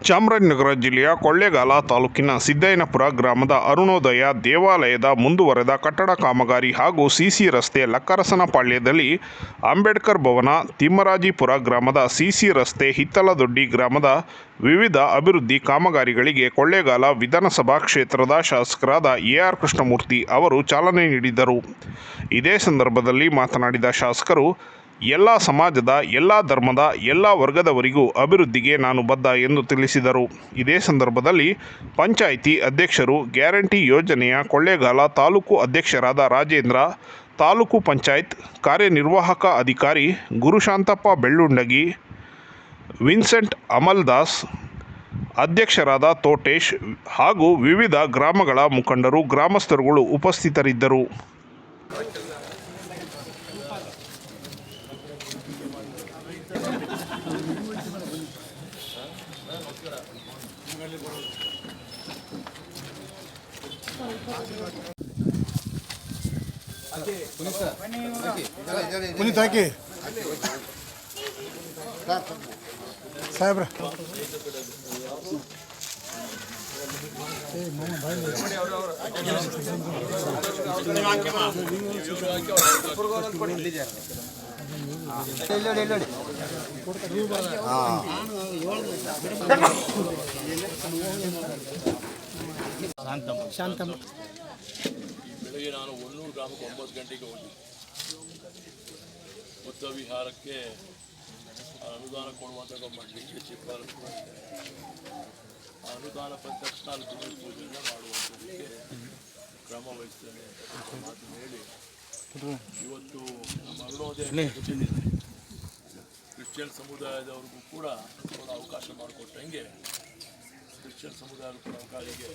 ಚಾಮರಾಜನಗರ ಜಿಲ್ಲೆಯ ಕೊಳ್ಳೇಗಾಲ ತಾಲೂಕಿನ ಸಿದ್ದಯ್ಯನಪುರ ಗ್ರಾಮದ ಅರುಣೋದಯ ದೇವಾಲಯದ ಮುಂದುವರೆದ ಕಟ್ಟಡ ಕಾಮಗಾರಿ ಹಾಗೂ ಸಿಸಿ ರಸ್ತೆ ಲಕ್ಕರಸನಪಾಳ್ಯದಲ್ಲಿ ಅಂಬೇಡ್ಕರ್ ಭವನ, ತಿಮ್ಮರಾಜಿಪುರ ಗ್ರಾಮದ ಸಿಸಿ ರಸ್ತೆ ಹಿತ್ತಲದೊಡ್ಡಿ ಗ್ರಾಮದ ವಿವಿಧ ಅಭಿವೃದ್ಧಿ ಕಾಮಗಾರಿಗಳಿಗೆ ಕೊಳ್ಳೇಗಾಲ ವಿಧಾನಸಭಾ ಕ್ಷೇತ್ರದ ಶಾಸಕರಾದ ಎ ಆರ್ ಕೃಷ್ಣಮೂರ್ತಿ ಅವರು ಚಾಲನೆ ನೀಡಿದರು. ಇದೇ ಸಂದರ್ಭದಲ್ಲಿ ಮಾತನಾಡಿದ ಶಾಸಕರು ಎಲ್ಲ ಸಮಾಜದ, ಎಲ್ಲ ಧರ್ಮದ, ಎಲ್ಲ ವರ್ಗದವರಿಗೂ ಅಭಿವೃದ್ಧಿಗೆ ನಾನು ಬದ್ಧ ಎಂದು ತಿಳಿಸಿದರು. ಇದೇ ಸಂದರ್ಭದಲ್ಲಿ ಪಂಚಾಯಿತಿ ಅಧ್ಯಕ್ಷರು ಗ್ಯಾರಂಟಿ ಯೋಜನೆಯ ಕೊಳ್ಳೇಗಾಲ ತಾಲೂಕು ಅಧ್ಯಕ್ಷರಾದ ರಾಜೇಂದ್ರ, ತಾಲೂಕು ಪಂಚಾಯತ್ ಕಾರ್ಯನಿರ್ವಾಹಕ ಅಧಿಕಾರಿ ಗುರುಶಾಂತಪ್ಪ ಬೆಳ್ಳುಂಡಗಿ, ವಿನ್ಸೆಂಟ್ ಅಮಲ್ದಾಸ್, ಅಧ್ಯಕ್ಷರಾದ ತೋಟೇಶ್ ಹಾಗೂ ವಿವಿಧ ಗ್ರಾಮಗಳ ಮುಖಂಡರು, ಗ್ರಾಮಸ್ಥರುಗಳು ಉಪಸ್ಥಿತರಿದ್ದರು. ಪುನೀತ್ ಹಾಕಿ. ಸಾಹೇಬ್ರ. ಶಾಂತಮ್ಮ. ಬೆಳಗ್ಗೆ ನಾನು ಒನ್ನೂರು ಗ್ರಾಮಕ್ಕೆ ಒಂಬತ್ತು ಗಂಟೆಗೆ ಹೋಗಿ ಬುದ್ಧ ವಿಹಾರಕ್ಕೆ ಅನುದಾನ ಕೊಡುವಂಥ ಮಾಡಲಿಕ್ಕೆ ಶಿಫಾರಸು ಅನುದಾನ ಬಂದ ತಕ್ಷಣ ಭೂಮಿ ಪೂಜೆಯನ್ನು ಮಾಡುವಂಥದ್ದಕ್ಕೆ ಕ್ರಮ ವಹಿಸ್ತೇನೆ ಅಂತ ಮಾತು ಹೇಳಿ ಇವತ್ತು ಅರುಣೋದಯ ಕ್ರಿಶ್ಚಿಯನ್ ಸಮುದಾಯದವ್ರಿಗೂ ಕೂಡ ಒಂದು ಅವಕಾಶ ಮಾಡಿಕೊಟ್ಟಂಗೆ ಕ್ರಿಶ್ಚಿಯನ್ ಸಮುದಾಯದ ಕೂಡ ಅವಕಾಶಕ್ಕೆ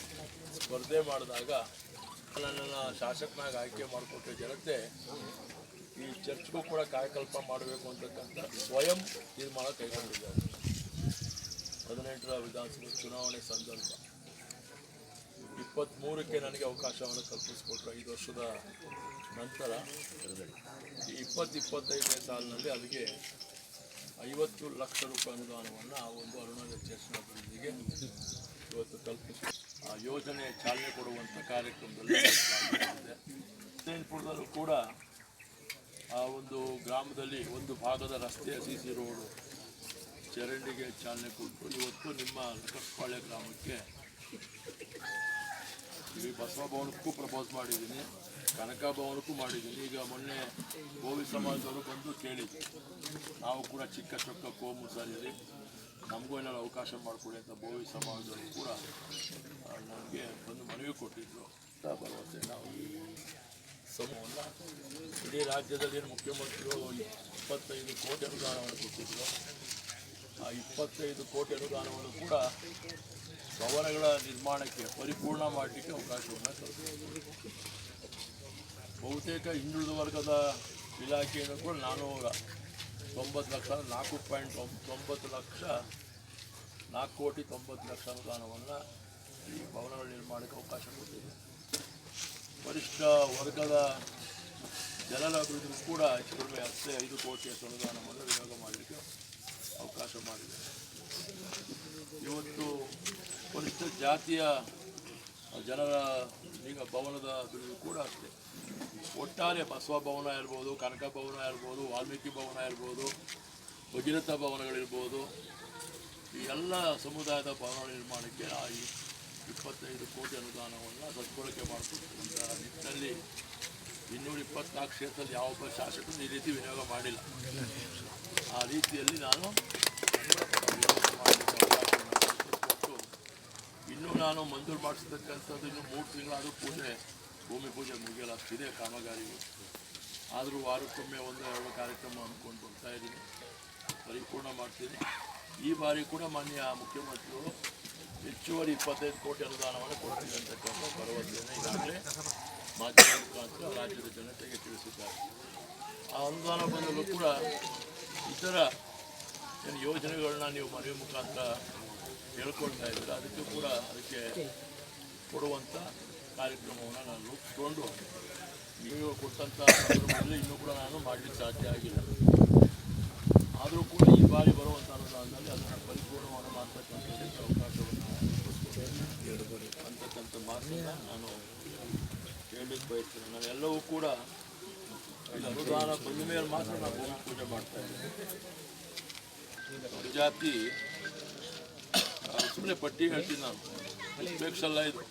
ಸ್ಪರ್ಧೆ ಮಾಡಿದಾಗ ನನ್ನನ್ನು ಶಾಸಕನಾಗಿ ಆಯ್ಕೆ ಮಾಡಿಕೊಟ್ಟ ಜನತೆ ಈ ಚರ್ಚ್ಗೂ ಕೂಡ ಕಾಯಕಲ್ಪ ಮಾಡಬೇಕು ಅಂತಕ್ಕಂಥ ಸ್ವಯಂ ತೀರ್ಮಾನ ಕೈಗೊಂಡಿದ್ದಾರೆ ಹದಿನೆಂಟರ ವಿಧಾನಸಭೆ ಚುನಾವಣೆ ಸಂದರ್ಭ. ಇಪ್ಪತ್ತ್ಮೂರಕ್ಕೆ ನನಗೆ ಅವಕಾಶವನ್ನು ಕಲ್ಪಿಸಿಕೊಟ್ರು ಐದು ವರ್ಷದ ನಂತರ ಈ ಇಪ್ಪತ್ತು ಇಪ್ಪತ್ತೈದನೇ ಸಾಲಿನಲ್ಲಿ ಅದಕ್ಕೆ ಐವತ್ತು ಲಕ್ಷ ರೂಪಾಯಿ ಅನುದಾನವನ್ನು ಆ ಒಂದು ಅರುಣಾಚಲ ಚೇತನ ಅಭಿವೃದ್ಧಿಗೆ ಇವತ್ತು ಕಲ್ಪಿಸಿ ಆ ಯೋಜನೆ ಚಾಲನೆ ಕೊಡುವಂಥ ಕಾರ್ಯಕ್ರಮದಲ್ಲಿ. ಜೈನ್ಪುರದಲ್ಲೂ ಕೂಡ ಆ ಒಂದು ಗ್ರಾಮದಲ್ಲಿ ಒಂದು ಭಾಗದ ರಸ್ತೆಯ ಸಿ ಸಿ ರೋಡು ಚರಂಡಿಗೆ ಚಾಲನೆ ಕೊಟ್ಟು ಇವತ್ತು ನಿಮ್ಮ ಲಕ್ಕಸ್ಪಾಳ್ಯ ಗ್ರಾಮಕ್ಕೆ ಈ ಬಸವ ಭವನಕ್ಕೂ ಪ್ರಪೋಸ್ ಮಾಡಿದ್ದೀನಿ ಕನಕ ಭವನಕ್ಕೂ ಮಾಡಿದ್ದೀನಿ. ಈಗ ಮೊನ್ನೆ ಗೋವಿ ಸಮಾಜದವರು ಬಂದು ಕೇಳಿದ್ರು. ನಾವು ಕೂಡ ಚಿಕ್ಕ ಚೊಕ್ಕ ಕೋಮು ನಮಗೂ ಏನಾದ್ರು ಅವಕಾಶ ಮಾಡಿಕೊಡಿ ಅಂತ ಭೋವಿ ಸಮಾಜದವರು ಕೂಡ ನಮಗೆ ಬಂದು ಮನವಿ ಕೊಟ್ಟಿದ್ರು. ಅಂತ ಭರವಸೆ ನಾವು ಸಮೂಹವನ್ನು. ಇಡೀ ರಾಜ್ಯದಲ್ಲಿ ಮುಖ್ಯಮಂತ್ರಿಗಳು ಇಪ್ಪತ್ತೈದು ಕೋಟಿ ಅನುದಾನವನ್ನು ಕೊಟ್ಟಿದ್ರು. ಆ ಇಪ್ಪತ್ತೈದು ಕೋಟಿ ಅನುದಾನವನ್ನು ಕೂಡ ಭವನಗಳ ನಿರ್ಮಾಣಕ್ಕೆ ಪರಿಪೂರ್ಣ ಮಾಡಲಿಕ್ಕೆ ಅವಕಾಶವನ್ನು ಕಲ್ಪಿಸಿದೆ ಬಹುತೇಕ ಹಿಂದುಳಿದ ವರ್ಗದ ಇಲಾಖೆಯನ್ನು ಕೂಡ ನಾನ್ನೂರ ತೊಂಬತ್ತು ಲಕ್ಷ, ನಾಲ್ಕು ಪಾಯಿಂಟ್ ತೊಂಬತ್ತು ಲಕ್ಷ, ನಾಲ್ಕು ಕೋಟಿ ತೊಂಬತ್ತು ಲಕ್ಷ ಅನುದಾನವನ್ನು ಈ ಭವನಗಳ ನಿರ್ಮಾಣಕ್ಕೆ ಅವಕಾಶ ಕೊಟ್ಟಿದೆ. ವರಿಷ್ಠ ವರ್ಗದ ಜನರ ಅಭಿವೃದ್ಧಿಗೂ ಕೂಡ ಹೆಚ್ಚು ಕಡಿಮೆ ಹತ್ತೇ ಐದು ಕೋಟಿ ಅನುದಾನವನ್ನು ವಿನಿಯೋಗ ಮಾಡಲಿಕ್ಕೆ ಅವಕಾಶ ಮಾಡಿದೆ. ಇವತ್ತು ವರಿಷ್ಠ ಜಾತಿಯ ಜನರ ಈಗ ಭವನದ ಅಭಿವೃದ್ಧಿ ಕೂಡ ಅಷ್ಟೇ. ಒಟ್ಟಾರೆ ಬಸವ ಭವನ ಇರ್ಬೋದು, ಕನಕ ಭವನ ಇರ್ಬೋದು, ವಾಲ್ಮೀಕಿ ಭವನ ಇರ್ಬೋದು, ಭಗೀರಥ ಭವನಗಳಿರ್ಬೋದು, ಈ ಎಲ್ಲ ಸಮುದಾಯದ ಭವನ ನಿರ್ಮಾಣಕ್ಕೆ ಆ ಇಪ್ಪತ್ತೈದು ಕೋಟಿ ಅನುದಾನವನ್ನು ಸದ್ಬಳಕೆ ಮಾಡಿಕೊಡ್ತಕ್ಕಂಥ ನಿಟ್ಟಿನಲ್ಲಿ ಇನ್ನೂರ ಇಪ್ಪತ್ನಾಲ್ಕು ಕ್ಷೇತ್ರದಲ್ಲಿ ಯಾವೊಬ್ಬ ಶಾಸಕರು ಈ ರೀತಿ ವಿನಿಯೋಗ ಮಾಡಿಲ್ಲ. ಆ ರೀತಿಯಲ್ಲಿ ನಾನು ವಿನಿಯೋಗ ಮಾಡಲಿಕ್ಕೆ ಅವಕಾಶವನ್ನು ಕಲ್ಪಿಸಿಕೊಟ್ಟು ಇನ್ನೂ ನಾನು ಮಂಜೂರು ಮಾಡಿಸ್ತಕ್ಕಂಥದ್ದು ಇನ್ನು ಮೂರು ತಿಂಗಳಾದರೂ ಪೂಜೆ, ಭೂಮಿ ಪೂಜೆ ಮುಗಿಯಲ್ಲ ಅಷ್ಟಿದೆ ಕಾಮಗಾರಿಗಳು ಆದರೂ ವಾರಕ್ಕೊಮ್ಮೆ ಒಂದು, ಎರಡು ಕಾರ್ಯಕ್ರಮ ಅಂದ್ಕೊಂಡು ಬರ್ತಾ ಇದ್ದೀನಿ. ಪರಿಪೂರ್ಣ ಮಾಡ್ತೀನಿ. ಈ ಬಾರಿ ಕೂಡ ಮಾನ್ಯ ಮುಖ್ಯಮಂತ್ರಿಗಳು ಹೆಚ್ಚುವರಿ ಇಪ್ಪತ್ತೈದು ಕೋಟಿ ಅನುದಾನವನ್ನು ಕೊಡ್ತೀನಿ ಅಂತಕ್ಕಂಥ ಭರವಸೆಯನ್ನು ಈಗಾಗಲೇ ಮಾಧ್ಯಮ ಮುಖಾಂತರ ರಾಜ್ಯದ ಜನತೆಗೆ ತಿಳಿಸಿದ್ದಾರೆ. ಆ ಅನುದಾನ ಬಂದಲ್ಲೂ ಕೂಡ ಇತರ ಏನು ಯೋಜನೆಗಳನ್ನ ನೀವು ಮನವಿ ಮುಖಾಂತರ ಹೇಳ್ಕೊಳ್ತಾ ಇದ್ದೀರ. ಅದಕ್ಕೆ ಕೂಡ ಅದಕ್ಕೆ ಕೊಡುವಂಥ ಕಾರ್ಯಕ್ರಮವನ್ನು ನಾನು ರೂಪಿಸ್ಕೊಂಡು ನೀವು ಕೊಟ್ಟಂಥ ಸಂದರ್ಭದಲ್ಲಿ ಇನ್ನೂ ಕೂಡ ನಾನು ಮಾಡಲಿಕ್ಕೆ ಸಾಧ್ಯ ಆಗಿಲ್ಲ. ಆದರೂ ಕೂಡ ಈ ಬಾರಿ ಬರುವಂಥ ಅನುದಾನದಲ್ಲಿ ಅದನ್ನು ಪರಿಪೂರ್ಣವನ್ನು ಮಾಡ್ತಕ್ಕಂಥ ಅವಕಾಶವನ್ನು ಅಂತಕ್ಕಂಥ ಮಾತನ್ನು ನಾನು ಹೇಳಲಿಕ್ಕೆ ಬಯಸ್ತೇನೆ. ನಾನೆಲ್ಲವೂ ಕೂಡ ಅನುದಾನ ಬಂದ ಮೇಲೆ ಮಾತ್ರ ನಾನು ಭೂಮಿ ಪೂಜೆ ಮಾಡ್ತಾ ಇದ್ದೇನೆ ಜಾತಿ ಸುಮ್ಮನೆ ಪಟ್ಟಿ ಹೇಳ್ತೀನಿ ನಾನು. ಅಲ್ಲ ಇದು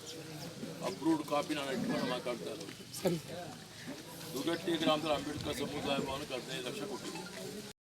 ಅಪ್ರೂವ್ಡ್ ಕಾಪಿ ನಾನು ಇಟ್ಕೊಂಡು ಮಾತಾಡ್ತಾ ಇರೋದು. ದುಗಟ್ಟಿ ಗ್ರಾಮದಲ್ಲಿ ಅಂಬೇಡ್ಕರ್ ಸಮುದಾಯ ಭವನಕ್ಕೆ ಹದಿನೈದು ಲಕ್ಷ ಕೊಟ್ಟಿದ್ದೀನಿ